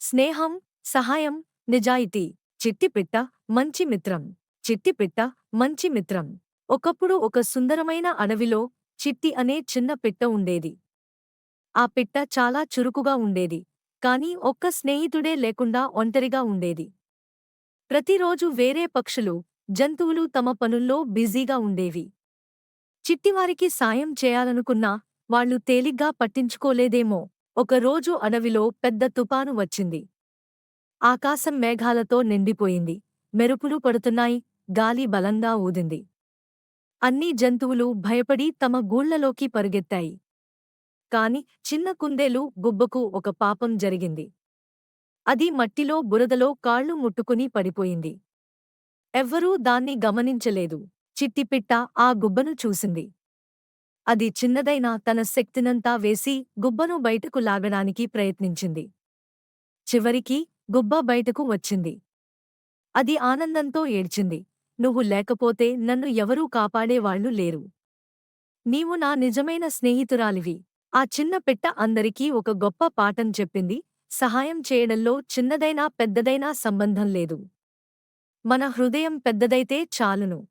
స్నేహం సహాయం నిజాయితీ. చిట్టిపిట్ట మంచి మిత్రం. చిట్టిపిట్ట మంచి మిత్రం. ఒకప్పుడు ఒక సుందరమైన అడవిలో చిట్టి అనే చిన్న పిట్ట ఉండేది. ఆ పిట్ట చాలా చురుకుగా ఉండేది. కాని ఒక్క స్నేహితుడే లేకుండా ఒంటరిగా ఉండేది. ప్రతిరోజు వేరే పక్షులు జంతువులు తమ పనుల్లో బిజీగా ఉండేవి. చిట్టివారికి సాయం చేయాలనుకున్నా వాళ్ళు తేలిగ్గా పట్టించుకోలేదేమో. ఒకరోజు అడవిలో పెద్ద తుపాను వచ్చింది. ఆకాశం మేఘాలతో నిండిపోయింది. మెరుపులు పడుతున్నాయి. గాలి బలంగా ఊదింది. అన్ని జంతువులు భయపడి తమ గూళ్ళలోకి పరుగెత్తాయి. కాని చిన్న కుందేలు గుబ్బకు ఒక పాపం జరిగింది. అది మట్టిలో బురదలో కాళ్ళు ముట్టుకుని పడిపోయింది. ఎవ్వరూ దాన్ని గమనించలేదు. చిట్టిపిట్ట ఆ గుబ్బను చూసింది. అది చిన్నదైనా తన శక్తినంతా వేసి గుబ్బను బయటకు లాగడానికి ప్రయత్నించింది. చివరికి గుబ్బ బయటకు వచ్చింది. అది ఆనందంతో ఏడ్చింది. నువ్వు లేకపోతే నన్ను ఎవరూ కాపాడేవాళ్ళు లేరు. నీవు నా నిజమైన స్నేహితురాలివి. ఆ చిన్న పెట్ట అందరికీ ఒక గొప్ప పాఠం చెప్పింది. సహాయం చేయడంలో చిన్నదైనా పెద్దదైనా సంబంధం లేదు. మన హృదయం పెద్దదైతే చాలును.